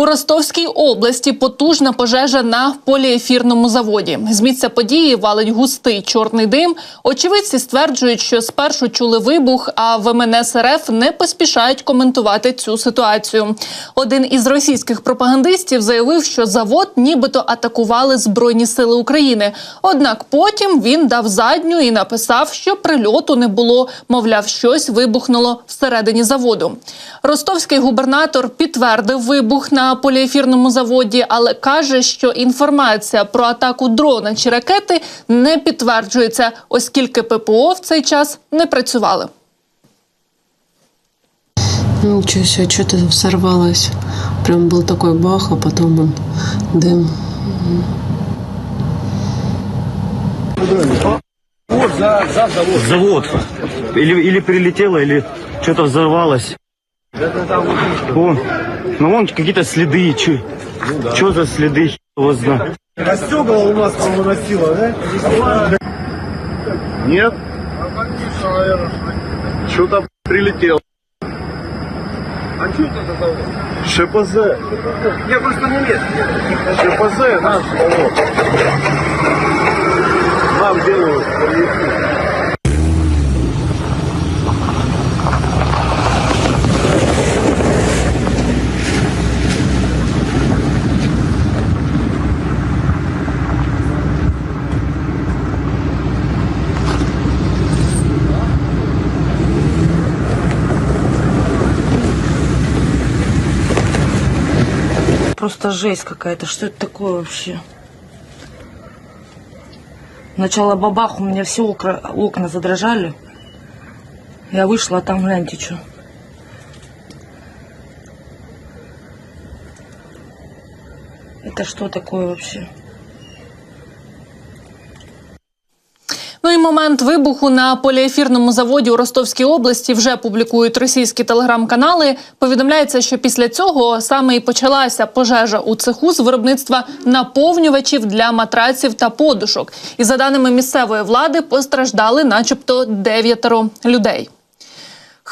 У Ростовській області потужна пожежа на поліефірному заводі. З місця події валить густий чорний дим. Очевидці стверджують, що спершу чули вибух, а в МНС РФ не поспішають коментувати цю ситуацію. Один із російських пропагандистів заявив, що завод нібито атакували Збройні сили України. Однак потім він дав задню і написав, що прильоту не було. Мовляв, щось вибухнуло всередині заводу. Ростовський губернатор підтвердив вибух на поліефірному заводі, але каже, що інформація про атаку дрона чи ракети не підтверджується, оскільки ППО в цей час не працювали. Ну, Ничего себе, что-то взорвалось. Прям был такой бах, а потом он дым. завод. Или, или прилетело, или что-то взорвалось. О, ну вон какие-то следы. Что за следы? его знает. А стекла у нас повыносило, да? Нет? Что-то прилетело. А что это за завод? ШПЗ. Я просто не лез. ШПЗ наш завод. Нам делают Просто жесть какая-то. Что это такое вообще? Начало бабах, у меня все окна, окна задрожали. Я вышла, а там гляньте что. Это что такое вообще? Ну і момент вибуху на поліефірному заводі у Ростовській області вже публікують російські телеграм-канали. Повідомляється, що після цього саме і почалася пожежа у цеху з виробництва наповнювачів для матраців та подушок. І за даними місцевої влади, постраждали, начебто, дев'ятеро людей.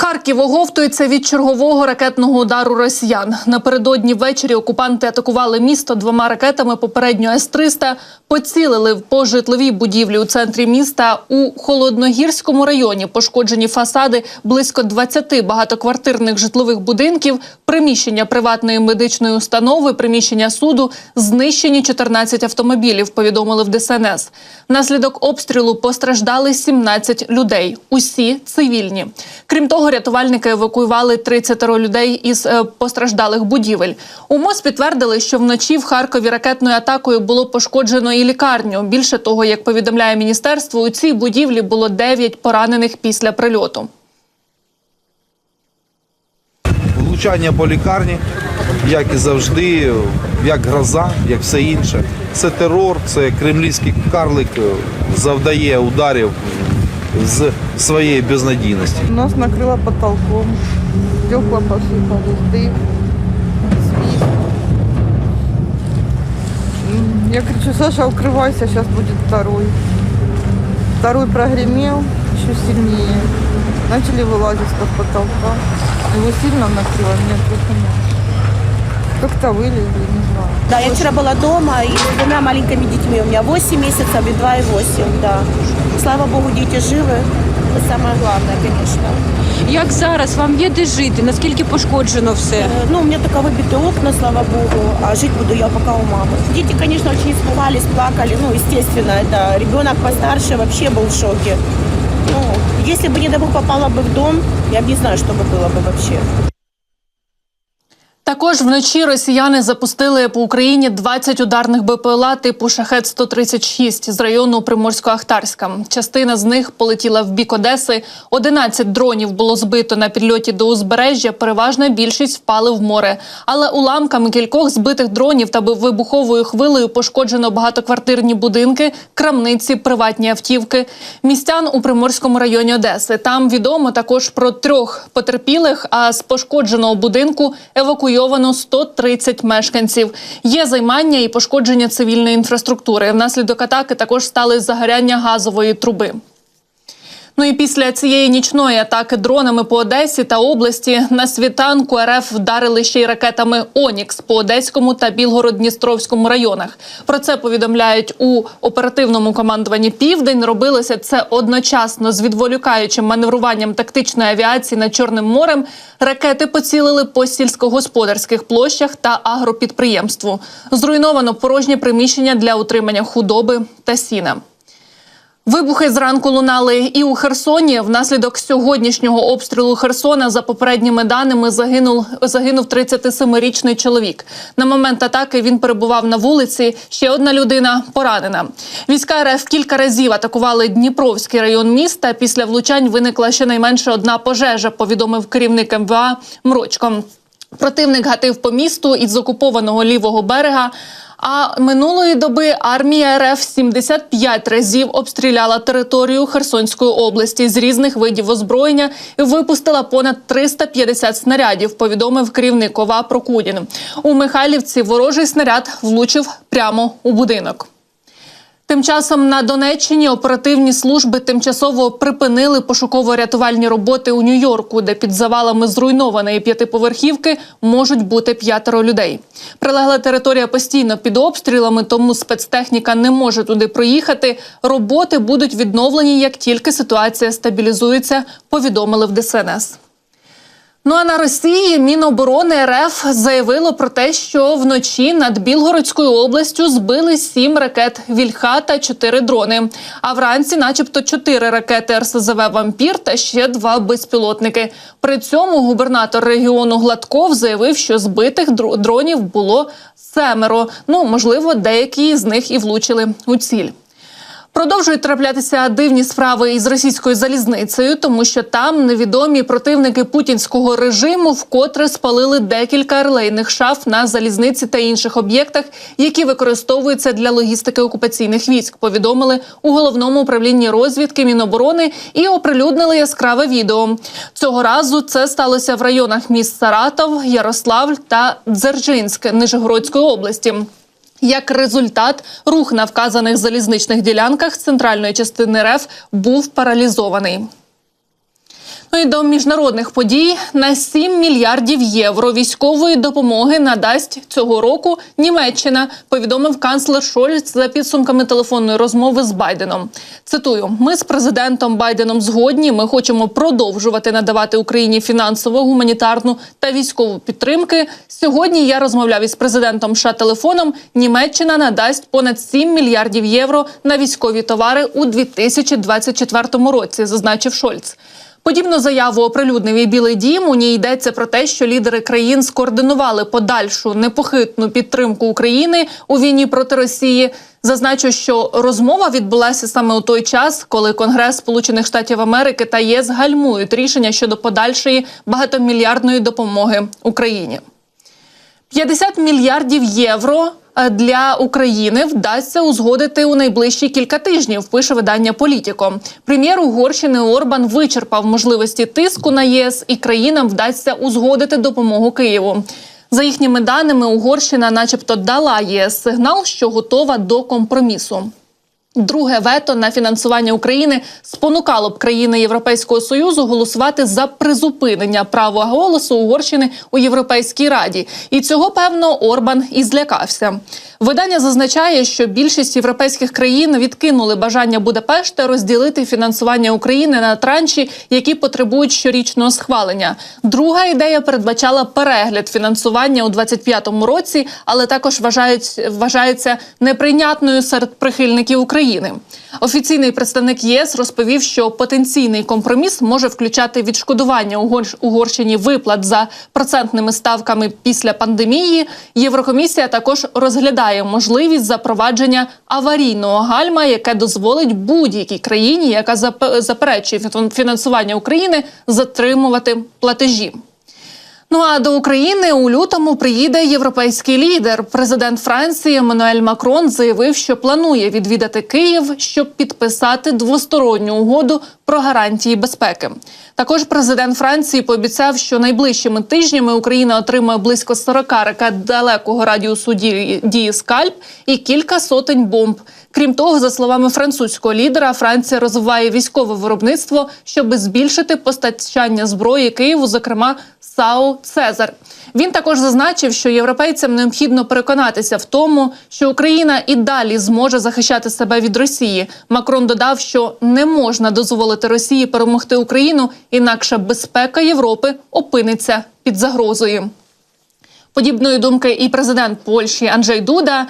Харків оговтується від чергового ракетного удару росіян. Напередодні ввечері окупанти атакували місто двома ракетами попередньо С-300, поцілили по житловій будівлі у центрі міста. У Холодногірському районі пошкоджені фасади близько 20 багатоквартирних житлових будинків, приміщення приватної медичної установи, приміщення суду, знищені 14 автомобілів, повідомили в ДСНС. Внаслідок обстрілу постраждали 17 людей. Усі цивільні. Крім того, рятувальники евакуювали 30 людей із е, постраждалих будівель. У МОЗ підтвердили, що вночі в Харкові ракетною атакою було пошкоджено і лікарню. Більше того, як повідомляє міністерство, у цій будівлі було 9 поранених після прильоту. Влучання по лікарні, як і завжди, як гроза, як все інше. Це терор, це кремлівський карлик завдає ударів з своєї безнадійності. Нас накрыло потолком, стекла посыпались, дым, свист. М, Я кричу, Саша, укрывайся, сейчас будет второй. Второй прогремел еще сильнее. Начали вылазить из-под потолка. Его сильно накрыло, нет, просто нет. Как-то вылезли, не знаю. Да, я вчера была дома и с двумя маленькими детьми. У меня 8 месяцев и 2 и 8, да. Слава богу, дети живы. Это самое главное, конечно. Як зараз вам є де жити? Наскільки пошкоджено все? Э, Ну, у меня только выбиты окна, слава богу, а жить буду я пока у мамы. Дети, конечно, очень испугались, плакали. Ну, естественно, это ребенок постарше вообще был в шоке. Ну, если бы, не дай бог, попала бы в дом, я бы не знаю, что бы было бы вообще. Також вночі росіяни запустили по Україні 20 ударних БПЛА типу шахет 136 з району Приморсько-Ахтарська. Частина з них полетіла в бік Одеси. 11 дронів було збито на підльоті до узбережжя. Переважна більшість впали в море. Але уламками кількох збитих дронів та вибуховою хвилею пошкоджено багатоквартирні будинки, крамниці, приватні автівки. Містян у Приморському районі Одеси. Там відомо також про трьох потерпілих. А з пошкодженого будинку евакуйовано 130 мешканців. Є займання і пошкодження цивільної інфраструктури. Внаслідок атаки також стали загоряння газової труби. Ну і після цієї нічної атаки дронами по Одесі та області на світанку РФ вдарили ще й ракетами Онікс по Одеському та Білгород-Дністровському районах. Про це повідомляють у оперативному командуванні Південь. Робилося це одночасно з відволікаючим маневруванням тактичної авіації над Чорним морем. Ракети поцілили по сільськогосподарських площах та агропідприємству. Зруйновано порожнє приміщення для утримання худоби та сіна. Вибухи зранку лунали і у Херсоні. Внаслідок сьогоднішнього обстрілу Херсона, за попередніми даними, загинув загинув 37-річний чоловік. На момент атаки він перебував на вулиці. Ще одна людина поранена. Війська РФ кілька разів атакували Дніпровський район міста. Після влучань виникла щонайменше одна пожежа. Повідомив керівник МВА Мрочко. Противник гатив по місту із окупованого лівого берега. А минулої доби армія РФ 75 разів обстріляла територію Херсонської області з різних видів озброєння і випустила понад 350 снарядів. Повідомив керівник ОВА Прокудін. У Михайлівці ворожий снаряд влучив прямо у будинок. Тим часом на Донеччині оперативні служби тимчасово припинили пошуково-рятувальні роботи у Нью-Йорку, де під завалами зруйнованої п'ятиповерхівки можуть бути п'ятеро людей. Прилегла територія постійно під обстрілами, тому спецтехніка не може туди проїхати. Роботи будуть відновлені, як тільки ситуація стабілізується. Повідомили в ДСНС. Ну а на Росії Міноборони РФ заявило про те, що вночі над Білгородською областю збили сім ракет Вільха та чотири дрони. А вранці, начебто, чотири ракети РСЗВ Вампір та ще два безпілотники. При цьому губернатор регіону Гладков заявив, що збитих дро- дронів було семеро. Ну можливо, деякі з них і влучили у ціль. Продовжують траплятися дивні справи із російською залізницею, тому що там невідомі противники путінського режиму вкотре спалили декілька релейних шаф на залізниці та інших об'єктах, які використовуються для логістики окупаційних військ. Повідомили у головному управлінні розвідки Міноборони і оприлюднили яскраве відео. Цього разу це сталося в районах міст Саратов, Ярославль та Дзержинськ Нижегородської області. Як результат, рух на вказаних залізничних ділянках центральної частини РФ був паралізований. Ну і до міжнародних подій на 7 мільярдів євро військової допомоги надасть цього року Німеччина. Повідомив канцлер Шольц за підсумками телефонної розмови з Байденом. Цитую: ми з президентом Байденом згодні. Ми хочемо продовжувати надавати Україні фінансову, гуманітарну та військову підтримки. Сьогодні я розмовляв із президентом США телефоном. Німеччина надасть понад 7 мільярдів євро на військові товари у 2024 році, зазначив Шольц. Подібну заяву оприлюднив і Білий Дім. У ній йдеться про те, що лідери країн скоординували подальшу непохитну підтримку України у війні проти Росії. Зазначу, що розмова відбулася саме у той час, коли Конгрес Сполучених Штатів Америки та ЄС гальмують рішення щодо подальшої багатомільярдної допомоги Україні. 50 мільярдів євро для України вдасться узгодити у найближчі кілька тижнів. Пише видання Політіко. Прем'єр Угорщини Орбан вичерпав можливості тиску на ЄС, і країнам вдасться узгодити допомогу Києву. За їхніми даними, Угорщина, начебто, дала ЄС сигнал, що готова до компромісу. Друге вето на фінансування України спонукало б країни Європейського союзу голосувати за призупинення права голосу Угорщини у Європейській раді, і цього певно Орбан і злякався. Видання зазначає, що більшість європейських країн відкинули бажання Будапешта розділити фінансування України на транші, які потребують щорічного схвалення. Друга ідея передбачала перегляд фінансування у 2025 році, але також вважають, вважається неприйнятною серед прихильників України. Офіційний представник ЄС розповів, що потенційний компроміс може включати відшкодування Угор- Угорщині виплат за процентними ставками після пандемії. Єврокомісія також розглядає можливість запровадження аварійного гальма, яке дозволить будь-якій країні, яка заперечує фін- фінансування України, затримувати платежі. Ну а до України у лютому приїде європейський лідер. Президент Франції Еммануель Макрон заявив, що планує відвідати Київ, щоб підписати двосторонню угоду про гарантії безпеки. Також президент Франції пообіцяв, що найближчими тижнями Україна отримає близько 40 ракет далекого радіусу дії, скальп і кілька сотень бомб. Крім того, за словами французького лідера, Франція розвиває військове виробництво, щоб збільшити постачання зброї Києву, зокрема САУ Цезар. Він також зазначив, що європейцям необхідно переконатися в тому, що Україна і далі зможе захищати себе від Росії. Макрон додав, що не можна дозволити Росії перемогти Україну, інакше безпека Європи опиниться під загрозою. Подібної думки і президент Польщі Анджей Дуда.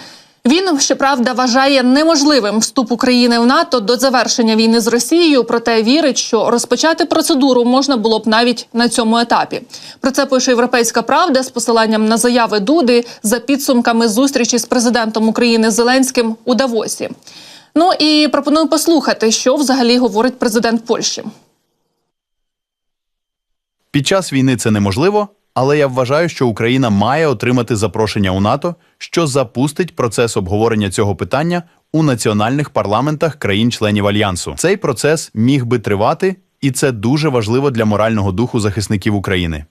Він щоправда вважає неможливим вступ України в НАТО до завершення війни з Росією, проте вірить, що розпочати процедуру можна було б навіть на цьому етапі. Про це пише Європейська Правда з посиланням на заяви Дуди за підсумками зустрічі з президентом України Зеленським у Давосі. Ну і пропоную послухати, що взагалі говорить президент Польщі. Під час війни це неможливо, але я вважаю, що Україна має отримати запрошення у НАТО, що запустить процес обговорення цього питання у національних парламентах країн-членів альянсу. Цей процес міг би тривати, і це дуже важливо для морального духу захисників України.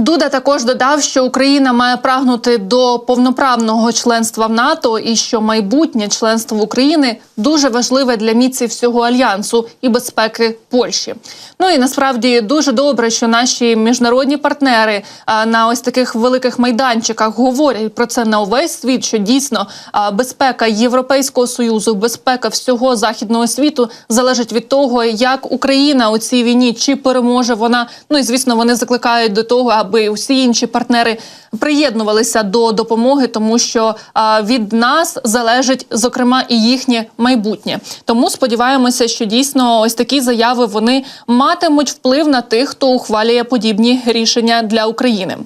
Дуда також додав, що Україна має прагнути до повноправного членства в НАТО і що майбутнє членство України дуже важливе для міці всього альянсу і безпеки Польщі. Ну і насправді дуже добре, що наші міжнародні партнери на ось таких великих майданчиках говорять про це на увесь світ. Що дійсно безпека Європейського союзу, безпека всього західного світу залежить від того, як Україна у цій війні чи переможе вона. Ну і звісно, вони закликають до того, аби усі інші партнери приєднувалися до допомоги, тому що а, від нас залежить зокрема і їхнє майбутнє. Тому сподіваємося, що дійсно ось такі заяви вони матимуть вплив на тих, хто ухвалює подібні рішення для України.